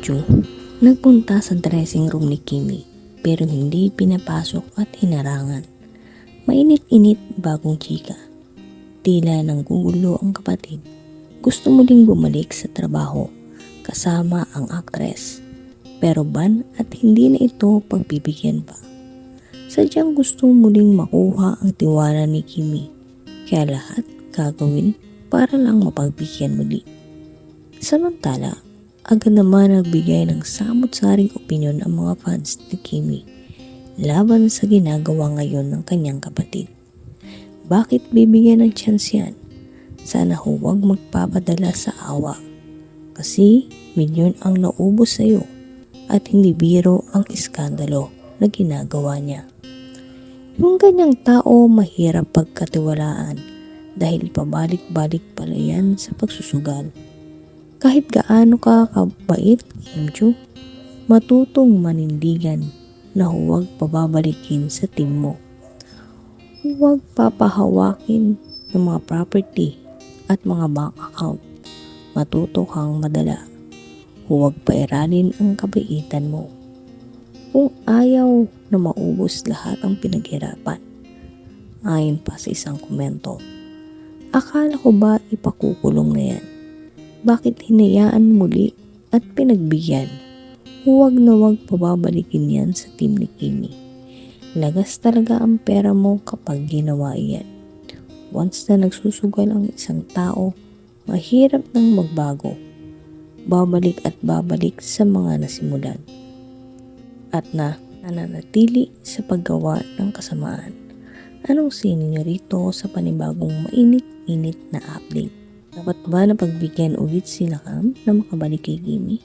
Chu nagpunta sa dressing room ni Kimi pero hindi pinapasok at hinarangan. Mainit-init bagong chika. Tila nang gugulo ang kapatid. Gusto mo ding bumalik sa trabaho kasama ang aktres. Pero ban at hindi na ito pagbibigyan pa. Sadyang gusto muling makuha ang tiwala ni Kimi. Kaya lahat gagawin para lang mapagbigyan muli. Samantala, agad naman nagbigay ng samot-saring opinyon ang mga fans ni Kimi laban sa ginagawa ngayon ng kanyang kapatid. Bakit bibigyan ng chance yan? Sana huwag magpapadala sa awa. Kasi milyon ang naubos sa iyo at hindi biro ang iskandalo na ginagawa niya. Yung ganyang tao mahirap pagkatiwalaan dahil pabalik-balik pala yan sa pagsusugal. Kahit gaano ka kabait, Kimchu, matutong manindigan na huwag pababalikin sa team mo. Huwag papahawakin ng mga property at mga bank account. Matuto kang madala. Huwag pairalin ang kabaitan mo. Kung ayaw na maubos lahat ang pinaghirapan. Ayon pa sa isang komento. Akala ko ba ipakukulong na yan? Bakit hinayaan muli at pinagbigyan? Huwag na huwag pababalikin yan sa team ni Kimi. Lagas talaga ang pera mo kapag ginawa yan. Once na nagsusugal ang isang tao, mahirap nang magbago. Babalik at babalik sa mga nasimulan. At na nananatili sa paggawa ng kasamaan. Anong sinin niyo rito sa panibagong mainit-init na update? Dapat ba na pagbigyan ulit sila Cam na makabalik kay Kimi?